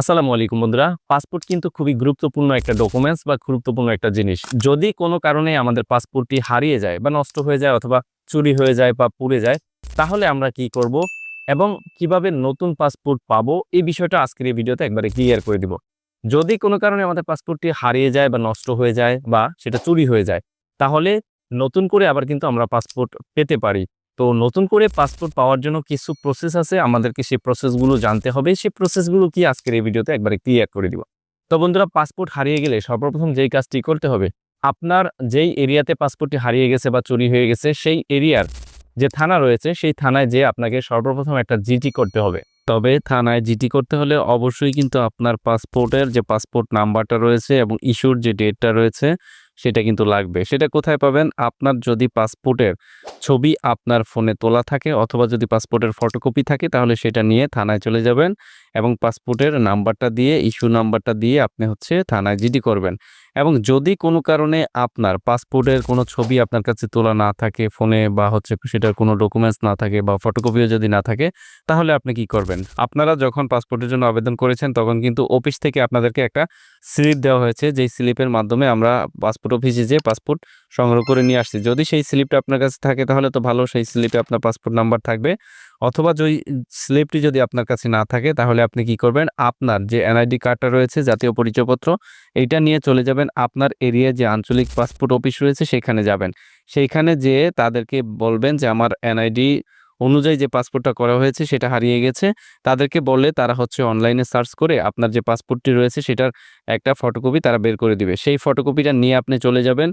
আসসালামু আলাইকুম বন্ধুরা। পাসপোর্ট কিন্তু খুবই গুরুত্বপূর্ণ একটা ডকুমেন্টস বা গুরুত্বপূর্ণ একটা জিনিস। যদি কোনো কারণে আমাদের পাসপোর্টটি হারিয়ে যায় বা নষ্ট হয়ে যায় অথবা চুরি হয়ে যায় বা পুড়ে যায়, তাহলে আমরা কি করব এবং কীভাবে নতুন পাসপোর্ট পাবো এই বিষয়টা আজকের এই ভিডিওতে একবারে ক্লিয়ার করে দিব। যদি কোনো কারণে আমাদের পাসপোর্টটি হারিয়ে যায় বা নষ্ট হয়ে যায় বা সেটা চুরি হয়ে যায়, তাহলে নতুন করে আবার কিন্তু আমরা পাসপোর্ট পেতে পারি। তো নতুন করে পাসপোর্ট পাওয়ার জন্য কিছু প্রসেস আছে, আমাদেরকে সেই প্রসেসগুলো জানতে হবে। সেই প্রসেসগুলো কি আজকের এই ভিডিওতে একবারে ক্লিয়ার করে দিব। তো বন্ধুরা পাসপোর্ট হারিয়ে গেলে সর্বপ্রথম যেই কাজটি করতে হবে, আপনার যেই এরিয়াতে পাসপোর্টটি হারিয়ে গেছে বা চুরি হয়ে গেছে, সেই এরিয়ার যে থানা রয়েছে, সেই থানায় যে আপনাকে সর্বপ্রথম একটা জিটি করতে হবে। তবে থানায় জিটি করতে হলে অবশ্যই কিন্তু আপনার পাসপোর্টের যে পাসপোর্ট নাম্বারটা রয়েছে এবং ইস্যুর যে ডেটটা রয়েছে সেটা কিন্তু লাগবে। সেটা কোথায় পাবেন? আপনার যদি পাসপোর্টের ছবি আপনার ফোনে তোলা থাকে অথবা যদি পাসপোর্টের ফটোকপি থাকে তাহলে সেটা নিয়ে থানায় চলে যাবেন এবং পাসপোর্টের নাম্বারটা দিয়ে, ইস্যু নাম্বারটা দিয়ে আপনি হচ্ছে থানায় জিডি করবেন। এবং যদি কোনো কারণে আপনার পাসপোর্টের কোনো ছবি আপনার কাছে তোলা না থাকে, ফোনে বা হচ্ছে সেটার কোনো ডকুমেন্টস না থাকে বা ফটোকপিও যদি না থাকে, তাহলে আপনি কি করবেন? আপনারা যখন পাসপোর্টের জন্য আবেদন করেছেন, তখন কিন্তু অফিস থেকে আপনাদেরকে একটা স্লিপ দেওয়া হয়েছে। যেই স্লিপের মাধ্যমে আমরা পাসপোর্ট অফিসে যে পাসপোর্ট সংগ্রহ করে নিয়ে আসছি। যদি সেই স্লিপটা আপনার কাছে থাকে, তাহলে তো ভালো, সেই স্লিপে আপনার পাসপোর্ট নাম্বার থাকবে। অথবা যদি স্লিপটি যদি আপনার কাছে না থাকে, তাহলে আপনি কি করবেন? আপনার যে এনআইডি কার্ডটা রয়েছে, জাতীয় পরিচয়পত্র, এইটা নিয়ে চলে যাবেন। আপনার এরিয়ায় যে আঞ্চলিক পাসপোর্ট অফিস রয়েছে, সেখানে যাবেন। সেইখানে যেয়ে তাদেরকে বলবেন যে, আমার এনআইডি অনুযায়ী যে পাসপোর্টটা করা হয়েছে সেটা হারিয়ে গেছে। তাদেরকে বললে তারা হচ্ছে অনলাইনে সার্চ করে আপনার যে পাসপোর্টটি রয়েছে সেটার একটা ফটোকপি তারা বের করে দিবে। সেই ফটোকপিটা নিয়ে আপনি চলে যাবেন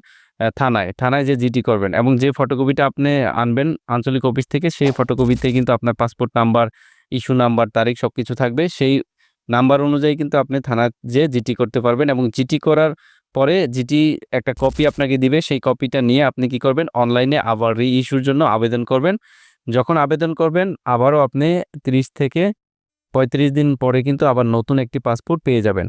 থানায়। থানায় যে জিটি করবেন এবং যে ফটোকপিটা আপনি আনবেন আঞ্চলিক অফিস থেকে সেই ফটোকপিতে কিন্তু আপনার পাসপোর্ট নাম্বার, ইস্যু নাম্বার, তারিখ সব কিছু থাকবে। সেই নাম্বার অনুযায়ী কিন্তু আপনি থানা যে জিটি করতে পারবেন এবং জিটি করার পরে জিটি একটা কপি আপনাকে দিবে। সেই কপিটা নিয়ে আপনি কি করবেন? অনলাইনে আবার রি ইস্যুর জন্য আবেদন করবেন। যখন আবেদন করবেন, আবারও আপনি 30 থেকে পঁয়ত্রিশ দিন পরে কিন্তু আবার নতুন একটি পাসপোর্ট পেয়ে যাবেন।